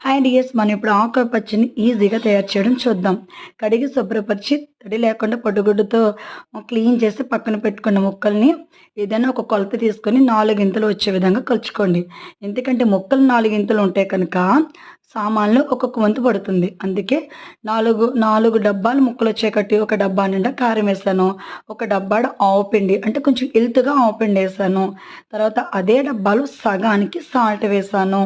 And yes మనం ఇప్పుడు ఆకుకూర పచ్చడిని ఈజీగా తయారు చేయడం చూద్దాం. కడిగి శుభ్రపరిచి తడి లేకుండా పొడిగుడ్డుతో క్లీన్ చేసి పక్కన పెట్టుకున్న ముక్కల్ని ఏదైనా ఒక కొలత తీసుకొని నాలుగు ఇంతలు వచ్చే విధంగా కలుచుకోండి. ఎందుకంటే ముక్కలు నాలుగు ఇంతలు ఉంటే కనుక సామాన్లు ఒక్కొక్క వంతు పడుతుంది. అందుకే నాలుగు నాలుగు డబ్బాలు ముక్కలు వచ్చేకట్టి ఒక డబ్బా నిండా కారం వేసాను. ఒక డబ్బా ఆవు పిండి అంటే కొంచెం ఇల్తుగా ఆవు పిండి వేసాను. తర్వాత అదే డబ్బాలు సగానికి సాల్ట్ వేసాను.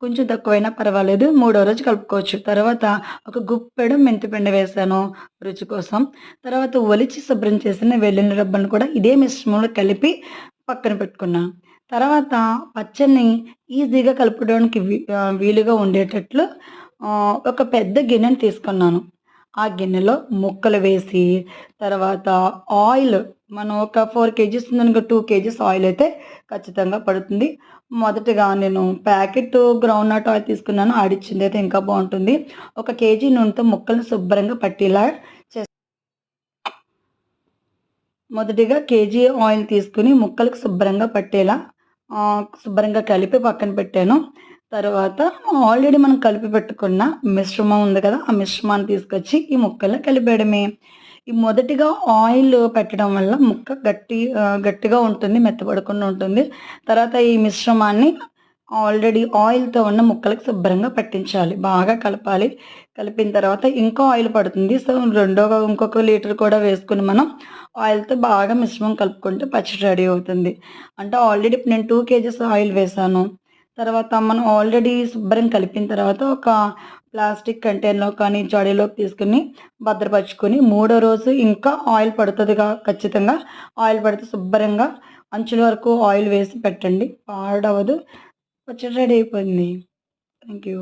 కొంచెం తక్కువైనా పర్వాలేదు. మూడో రోజు కలుపుకోవచ్చు. తర్వాత ఒక గుప్పెడు మెంతిపిండి వేసాను రుచి కోసం. తర్వాత ఒలిచి శుభ్రం చేసిన వెల్లుల్లి రబ్బను కూడా ఇదే మిశ్రమంలో కలిపి పక్కన పెట్టుకున్నాను తర్వాత పచ్చడిని ఈజీగా కలుపుకోవడానికి వీ- వీలుగా ఉండేటట్లు ఒక పెద్ద గిన్నెని తీసుకున్నాను. ఆ గిన్నెలో ముక్కలు వేసి తర్వాత ఆయిల్ మనం ఒక ఫోర్ కేజీస్ ఉందనుకో టూ కేజీస్ ఆయిల్ అయితే ఖచ్చితంగా పడుతుంది. మొదటగా నేను ప్యాకెట్ గ్రౌండ్ నట్ ఆయిల్ తీసుకున్నాను. ఆడిచ్చింది అయితే ఇంకా బాగుంటుంది. ఒక కేజీ నూనెతో ముక్కలను శుభ్రంగా పట్టేలా చేస్తాను మొదటిగా కేజీ ఆయిల్ తీసుకుని ముక్కలకు శుభ్రంగా పట్టేలా శుభ్రంగా కలిపి పక్కన పెట్టాను. తర్వాత ఆల్రెడీ మనం కలిపి పెట్టుకున్న మిశ్రమం ఉంది కదా ఆ మిశ్రమాన్ని తీసుకొచ్చి ఈ ముక్కల్లో కలిపేయడమే. ఈ మొదటిగా ఆయిల్ పెట్టడం వల్ల ముక్క గట్టి గట్టిగా ఉంటుంది మెత్తపడకుండా ఉంటుంది. తర్వాత ఈ మిశ్రమాన్ని ఆల్రెడీ ఆయిల్తో ఉన్న ముక్కలకు శుభ్రంగా పట్టించాలి బాగా కలపాలి. కలిపిన తర్వాత ఇంకో ఆయిల్ పడుతుంది. సో రెండో ఇంకొక లీటర్ కూడా వేసుకుని మనం ఆయిల్తో బాగా మిశ్రమం కలుపుకుంటే పచ్చడి రెడీ అవుతుంది. అంటే ఆల్రెడీ నేను టూ కేజెస్ ఆయిల్ వేసాను. తర్వాత మనం ఆల్రెడీ శుభ్రం కలిపిన తర్వాత ఒక ప్లాస్టిక్ కంటైనర్లో కానీ జాడీలో తీసుకుని భద్రపరుచుకొని మూడో రోజు ఇంకా ఆయిల్ పడుతుందిగా ఖచ్చితంగా. ఆయిల్ పడితే శుభ్రంగా అంచుల వరకు ఆయిల్ వేసి పెట్టండి. పాడవదు. పచ్చడి రెడీ అయిపోయింది. Thank you